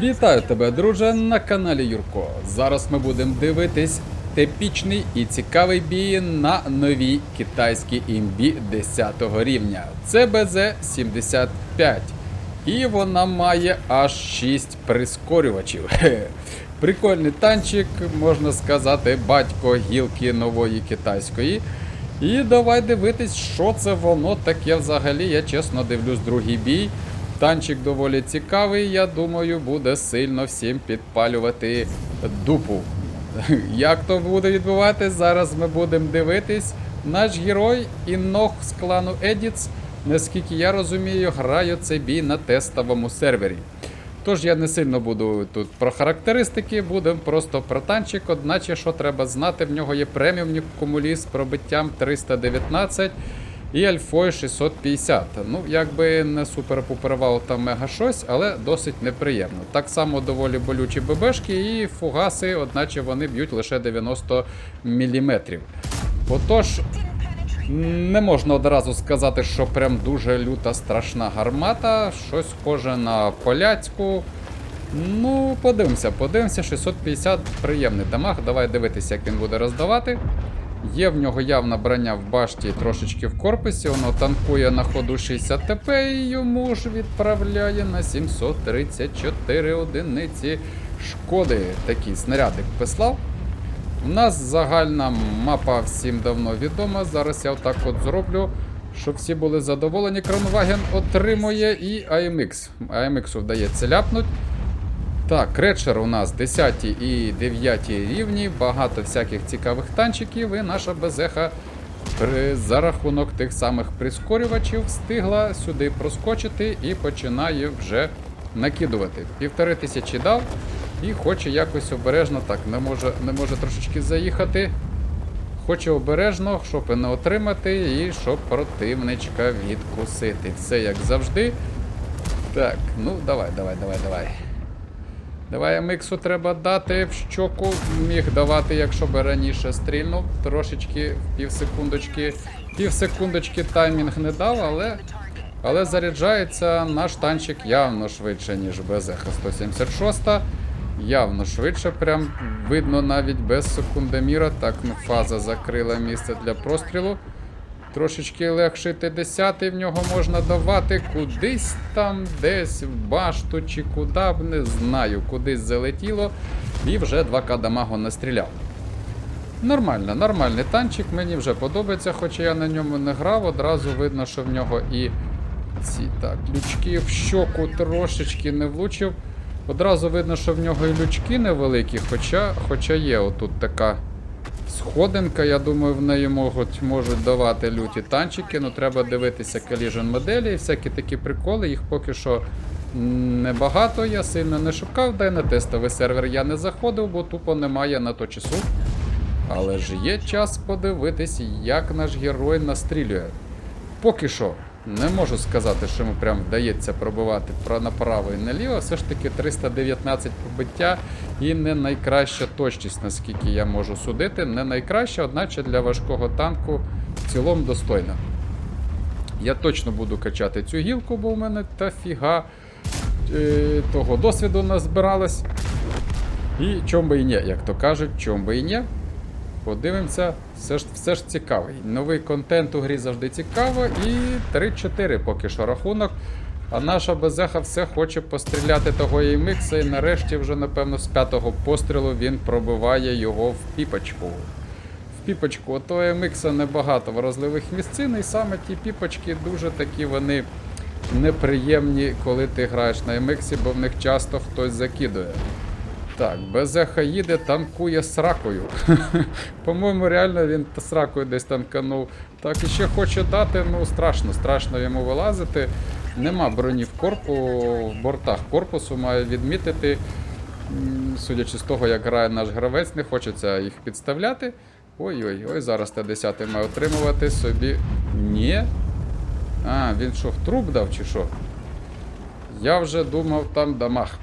Вітаю тебе, друже, на каналі Юрко. Зараз ми будемо дивитись типічний і цікавий бій на новій китайській імбі 10 рівня. Це БЗ-75. І вона має аж 6 прискорювачів. Прикольний танчик, можна сказати, батько гілки нової китайської. І давай дивитись, що це воно таке взагалі. Я чесно дивлюсь другий бій. Танчик доволі цікавий, я думаю, буде сильно всім підпалювати дупу. Як то буде відбуватись, зараз ми будемо дивитись. Наш герой Інох з клану Едіц, наскільки я розумію, грає цей бій на тестовому сервері. Тож я не сильно буду тут про характеристики, будемо просто про танчик, одначе що треба знати, в нього є преміум кумулі з пробиттям 319 і альфою 650. Ну, якби не супер-пупер там мега щось, але досить неприємно. Так само доволі болючі ББшки і фугаси, одначе вони б'ють лише 90 мм. Отож, не можна одразу сказати, що прям дуже люта страшна гармата, щось схоже на поляцьку. Ну, подивимося, подивимося, 650 приємний дамаг. Давай дивитися, як він буде роздавати. Є в нього явна броня в башті трошечки в корпусі, воно танкує на ходу 60 ТП і йому ж відправляє на 734 одиниці шкоди. Такий снарядик послав. У нас загальна мапа всім давно відома. Зараз я отак от зроблю, щоб всі були задоволені. Кронваген отримує і AMX. AMX вдається ляпнуть. Так, Кретчер у нас 10 і 9 рівні, багато всяких цікавих танчиків, і наша безеха за рахунок тих самих прискорювачів встигла сюди проскочити і починає вже накидувати. Півтори тисячі дав і хоче якось обережно, так, не може, не може трошечки заїхати. Хоче обережно, щоб не отримати, і щоб противничка відкусити. Все як завжди. Так, ну давай, давай, давай, давай. Давай миксу треба дати в щоку. Міг давати, якщо би раніше стрільнув. Трошечки пів секундочки. Пів секундочки таймінг не дав, але. Але заряджається наш танчик явно швидше, ніж БЗХ 176. Явно швидше, прям видно навіть без секундоміра. Так, ну фаза закрила місце для прострілу. Трошечки легший десятий в нього можна давати кудись там, десь в башту чи куди б не знаю, кудись залетіло. І вже 2К дамагу настріляв. Нормально, нормальний танчик, мені вже подобається, хоча я на ньому не грав, одразу видно, що в нього і ці так, лючки в щоку трошечки не влучив. Одразу видно, що в нього і лючки невеликі, хоча, хоча є отут така сходинка, я думаю, в неї можуть, можуть давати люті танчики, ну треба дивитися collision моделі і всякі такі приколи, їх поки що небагато, я сильно не шукав, де на тестовий сервер я не заходив, бо тупо немає на то часу. Але ж є час подивитись, як наш герой настрілює. Поки що не можу сказати, що йому прям вдається пробивати направо і наліво. Все ж таки 319 побиття і не найкраща точність, наскільки я можу судити. Не найкраща, одначе для важкого танку в цілому достойна. Я точно буду качати цю гілку, бо в мене та фіга е, того досвіду назбиралось. І чом би і ні, як то кажуть, чом би і ні. Подивимося, все ж, все ж цікавий. Новий контент у грі завжди цікаво. І 3-4 поки що рахунок. А наша безеха все хоче постріляти того єймикса, і нарешті вже, напевно, з п'ятого пострілу він пробиває його в піпочку. В піпочку, ото єймикса небагато вразливих місцин, і саме ті піпочки дуже такі вони неприємні, коли ти граєш на ємиксі, бо в них часто хтось закидує. Так, Безеха їде, танкує сракою. По-моєму, реально він сракою десь танканув. Так, і ще хоче дати, ну страшно, страшно йому вилазити. Нема броні в корпу, в бортах корпусу має відмітити. Судячи з того, як грає наш гравець, не хочеться їх підставляти. Ой-ой, ой, зараз Т-10 має отримувати собі. Ні. А, він що, в труп дав чи що? Я вже думав там дамаг.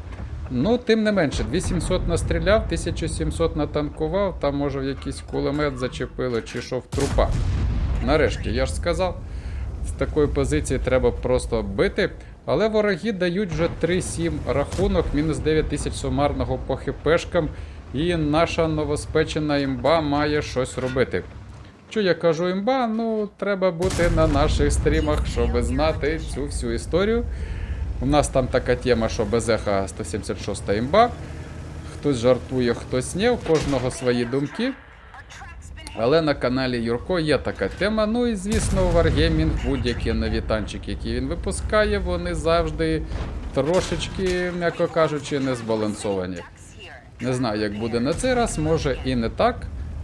Ну, тим не менше, 2700 настріляв, 1700 натанкував, там може в якийсь кулемет зачепило чи що в трупа. Нарешті, я ж сказав, з такої позиції треба просто бити. Але вороги дають вже 3-7 рахунок, мінус 9 тисяч сумарного по хпшкам. І наша новоспечена імба має щось робити. Що я кажу імба? Ну, треба бути на наших стрімах, щоб знати цю всю історію. У нас там така тема, що Безеха 176 імба. Хтось жартує, хтось ні, у кожного свої думки. Але на каналі Юрко є така тема. Ну і звісно, Wargaming, будь-які нові танчики, які він випускає, вони завжди трошечки, м'яко кажучи, не збалансовані. Не знаю, як буде на цей раз, може і не так.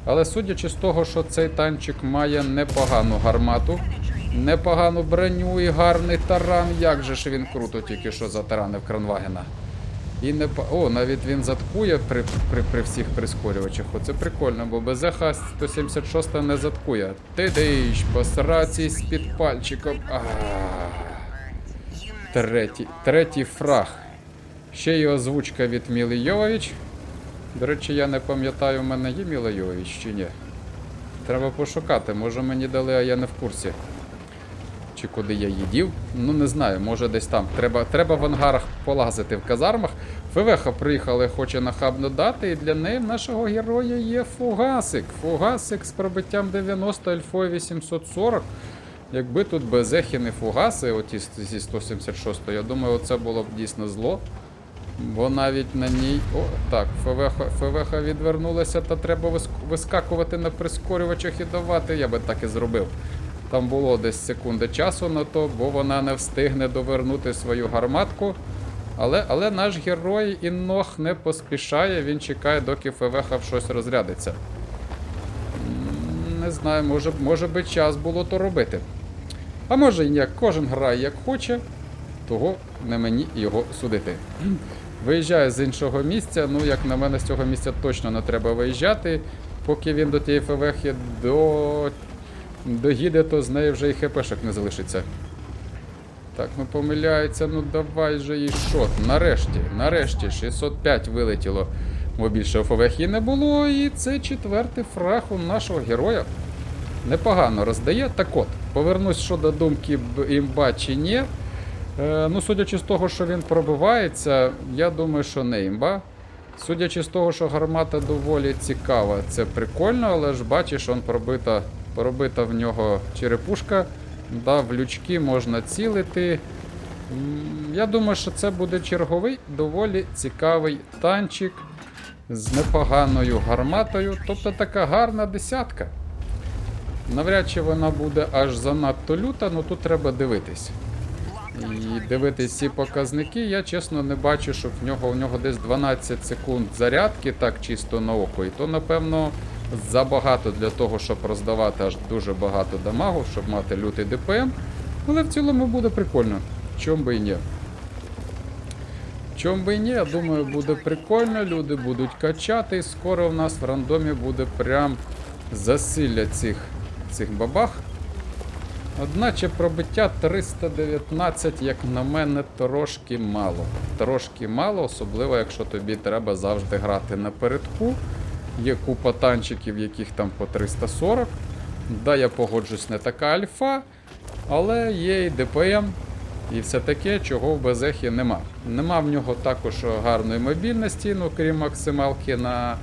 Але судячи з того, що цей танчик має непогану гармату, непогану броню і гарний таран, як же ж він круто тільки що затаранив Кранвагена. І не О, навіть він заткує при, при, при всіх прискорювачах. Оце прикольно, бо без еха 176 не заткує. Ти диш, посраці з під пальчиком. Третій, третій фраг. Ще й озвучка від Міли Йовович. До речі, я не пам'ятаю, в мене є Міла Йовович чи ні. Треба пошукати, може мені дали, а я не в курсі. Чи куди я їдів? Ну не знаю, може десь там. Треба, треба в ангарах полазити в казармах. ФВХ приїхали, хоче нахабно дати, і для неї нашого героя є фугасик. Фугасик з пробиттям 90 альфою 840. Якби тут без ехи не фугаси, оті зі 176, я думаю, це було б дійсно зло. Бо навіть на ній. О, так, ФВХ, ФВХ відвернулася, та треба вискакувати на прискорювачах і давати. Я би так і зробив. Там було десь секунди часу на то, бо вона не встигне довернути свою гарматку. Але, але наш герой Інох не поспішає, він чекає, доки ФВХ щось розрядиться. Не знаю, може, може би час було то робити. А може і ні, кожен грає як хоче, того не мені його судити. Виїжджаю з іншого місця, ну як на мене з цього місця точно не треба виїжджати. Поки він до тієї ФВХ до... доїде, то з неї вже і ХПшок не залишиться. Так, ну помиляється, ну давай же їй шот. Нарешті, нарешті, 605 вилетіло. Бо більше ФВХ не було, і це четвертий фраг у нашого героя. Непогано роздає. Так от, повернусь щодо думки імба чи ні. Е, ну, судячи з того, що він пробивається, я думаю, що не імба. Судячи з того, що гармата доволі цікава, це прикольно, але ж бачиш, он пробита, пробита в нього черепушка. Да, в лючки можна цілити. Я думаю, що це буде черговий доволі цікавий танчик з непоганою гарматою. Тобто така гарна десятка. Навряд чи вона буде аж занадто люта, ну тут треба дивитись. І дивитись ці показники, я чесно не бачу, щоб в нього, у нього десь 12 секунд зарядки, так чисто на око. І то, напевно, забагато для того, щоб роздавати аж дуже багато дамагу, щоб мати лютий ДПМ. Але в цілому буде прикольно. Чом би і ні. Чом би і ні, я думаю, буде прикольно, люди будуть качати, і скоро в нас в рандомі буде прям засилля цих, цих бабах. Одначе пробиття 319, як на мене, трошки мало. Трошки мало, особливо, якщо тобі треба завжди грати напередку. Є купа танчиків, яких там по 340. Да, я погоджусь, не така альфа, але є і ДПМ, і все таке, чого в Безехі нема. Нема в нього також гарної мобільності, ну крім максималки на.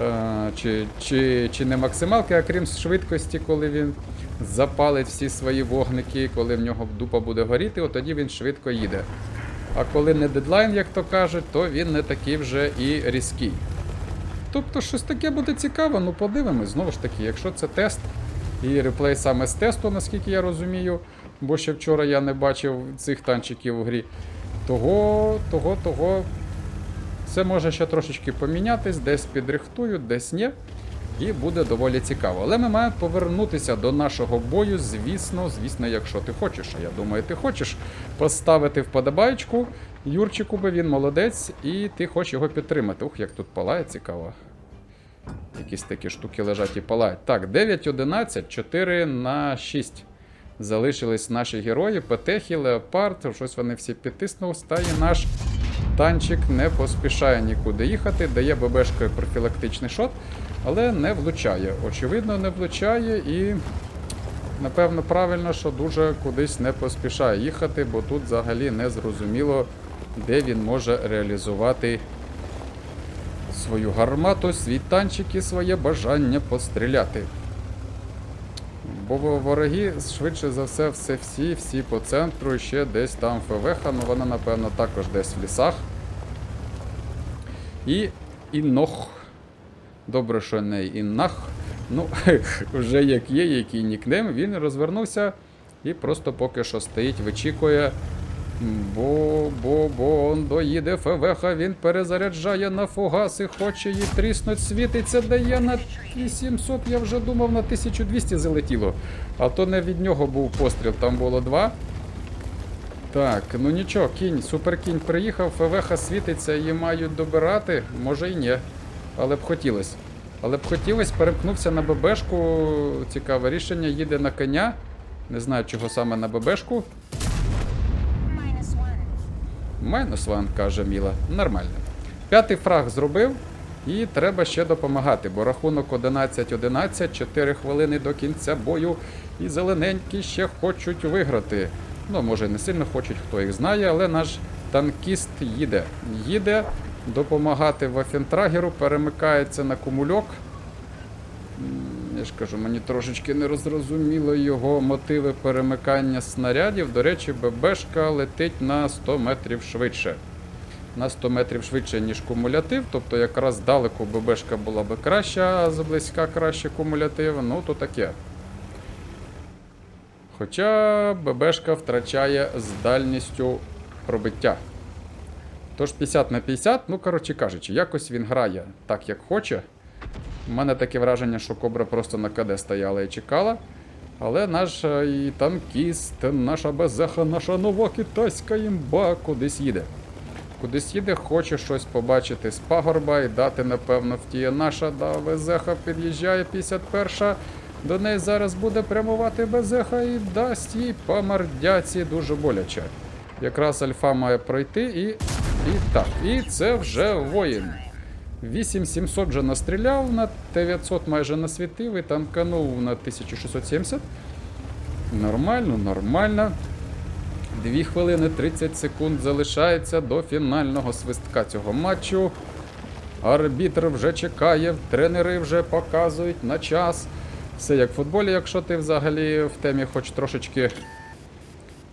Е, чи, чи, чи не максималки, а крім швидкості, коли він запалить всі свої вогники, коли в нього дупа буде горіти, от тоді він швидко їде. А коли не дедлайн, як то кажуть, то він не такий вже і різкий. Тобто щось таке буде цікаво, ну подивимось, знову ж таки, якщо це тест і реплей саме з тесту, наскільки я розумію, бо ще вчора я не бачив цих танчиків у грі, того, того, того, це може ще трошечки помінятись, десь підрихтую, десь ні. І буде доволі цікаво. Але ми маємо повернутися до нашого бою, звісно, звісно, якщо ти хочеш. А я думаю, ти хочеш поставити вподобайку Юрчику, бо він молодець, і ти хочеш його підтримати. Ух, як тут палає цікаво. Якісь такі штуки лежать і палають. Так, 9-11, 4 на 6. Залишились наші герої, Петехі, Леопард, щось вони всі підтиснулись, та і наш танчик не поспішає нікуди їхати, дає ББшкою профілактичний шот, але не влучає. Очевидно, не влучає і. напевно, правильно, що дуже кудись не поспішає їхати, бо тут взагалі не зрозуміло, де він може реалізувати свою гармату, свій танчик і своє бажання постріляти. Бо вороги, швидше за все, все всі, всі по центру, і ще десь там ФВХ, ну вона, напевно, також десь в лісах. І Інох. Добре, що не Іннах. Ну, вже як є, який нікнем, він розвернувся і просто поки що стоїть, вичікує. Бо, бо, бо он доїде ФВХ, він перезаряджає на фугас і хоче їй тріснуть, світиться, дає на 800, я вже думав, на 1200 залетіло. А то не від нього був постріл, там було два. Так, ну нічого, кінь, суперкінь приїхав, ФВХ світиться, її мають добирати, може і ні. Але б хотілося. Але б хотілося, перемкнувся на ББшку. Цікаве рішення, їде на коня. Не знаю, чого саме на ББшку. Майнус ван, каже Міла. Нормально. П'ятий фраг зробив. І треба ще допомагати, бо рахунок 11-11, 4 хвилини до кінця бою. І зелененькі ще хочуть виграти. Ну, може, не сильно хочуть, хто їх знає, але наш танкіст їде. Їде допомагати Вафентрагеру, перемикається на кумульок. Я ж кажу, мені трошечки не розрозуміло його мотиви перемикання снарядів. До речі, ББшка летить на 100 метрів швидше. На 100 метрів швидше, ніж кумулятив, тобто якраз здалеку ББшка була би краща, а зблизька краще кумулятив. Ну, то таке. Хоча ББшка втрачає з дальністю пробиття. Тож 50 на 50, ну коротше кажучи, якось він грає так, як хоче. У мене таке враження, що кобра просто на КД стояла і чекала. Але наш танкіст, наша безеха, наша нова китайська імба кудись їде. Кудись їде, хоче щось побачити з пагорба і дати, напевно, втіє наша да, безеха під'їжджає 51-ша. До неї зараз буде прямувати безеха і дасть їй по мордяці дуже боляче. Якраз альфа має пройти і. І так. І це вже воїн. 8700 вже настріляв, на 900 майже насвітив і танканув на 1670. Нормально, нормально. 2 хвилини 30 секунд залишається до фінального свистка цього матчу. Арбітр вже чекає, тренери вже показують на час. Все як в футболі, якщо ти взагалі в темі хоч трошечки.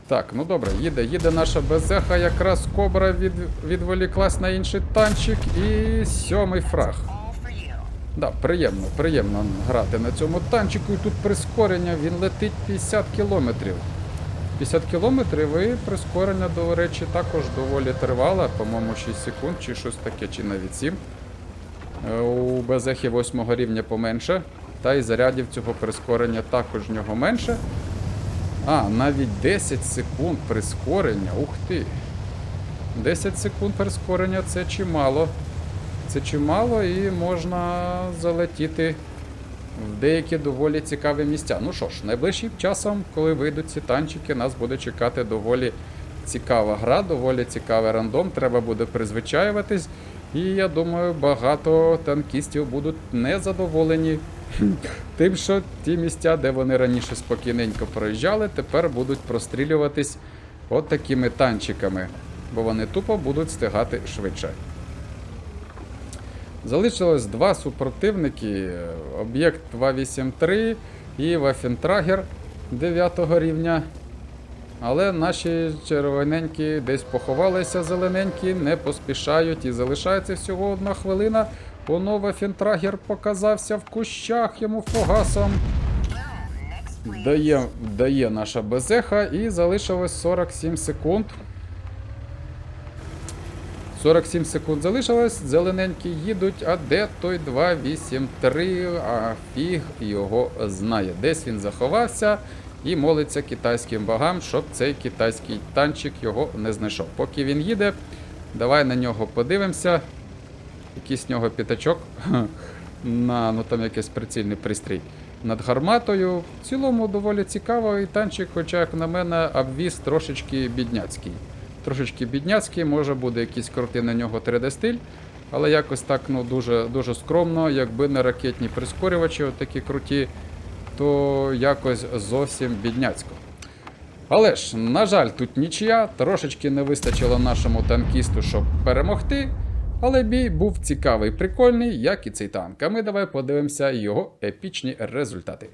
Так, ну добре, їде, їде наша безеха, якраз кобра від, відволіклась на інший танчик і сьомий фраг. Да, приємно, приємно грати на цьому танчику. І тут прискорення, він летить 50 кілометрів. 50 кілометрів і прискорення, до речі, також доволі тривале, по-моєму, 6 секунд чи щось таке, чи навіть 7. Е, У Безехі 8 рівня поменше, та й зарядів цього прискорення також в нього менше. А, навіть 10 секунд прискорення. Ух ти! 10 секунд прискорення це чимало. Це чимало і можна залетіти в деякі доволі цікаві місця. Ну що ж, найближчим часом, коли вийдуть ці танчики, нас буде чекати доволі цікава гра, доволі цікавий рандом. Треба буде призвичаюватись. І я думаю, багато танкістів будуть незадоволені тим, що ті місця, де вони раніше спокійненько проїжджали, тепер будуть прострілюватись от такими танчиками, бо вони тупо будуть стигати швидше. Залишилось два супротивники: об'єкт 283 і Вафентрагер 9 рівня. Але наші червоненькі десь поховалися зелененькі, не поспішають і залишається всього одна хвилина. Воно Вафентрагер показався в кущах йому фугасом. Дає, дає наша безеха і залишилось 47 секунд. 47 секунд залишилось, зелененькі їдуть, а де той 283, а фіг його знає. Десь він заховався і молиться китайським богам, щоб цей китайський танчик його не знайшов. Поки він їде, давай на нього подивимося. Якийсь в нього п'ятачок на ну там якийсь прицільний пристрій над гарматою. В цілому доволі цікавий танчик, хоча, як на мене, обвіз трошечки бідняцький. Трошечки бідняцький, може буде якийсь крутий на нього 3D-стиль, але якось так ну, дуже, дуже скромно, якби не ракетні прискорювачі, такі круті. то якось зовсім бідняцько. Але ж, на жаль, тут нічия, трошечки не вистачило нашому танкісту, щоб перемогти. Але бій був цікавий, прикольний, як і цей танк. А ми давай подивимося його епічні результати.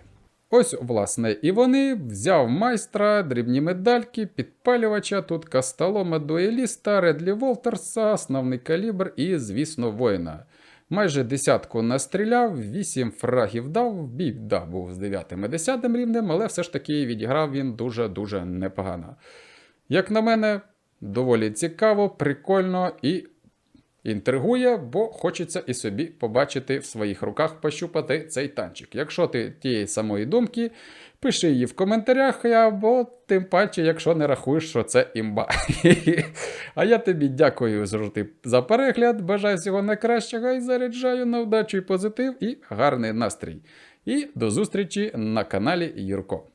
Ось, власне, і вони взяв майстра, дрібні медальки, підпалювача, тут касталома дуеліста, Редлі Волтерса, основний калібр і, звісно, воїна. Майже десятку настріляв, вісім фрагів дав, бій да, був з 9 і 10 рівнем, але все ж таки відіграв він дуже-дуже непогано. Як на мене, доволі цікаво, прикольно і інтригує, бо хочеться і собі побачити в своїх руках пощупати цей танчик. Якщо ти тієї самої думки, пиши її в коментарях, або тим паче, якщо не рахуєш, що це імба. А я тобі дякую завжди за перегляд, бажаю всього найкращого і заряджаю на вдачу і позитив і гарний настрій. І до зустрічі на каналі Юрко.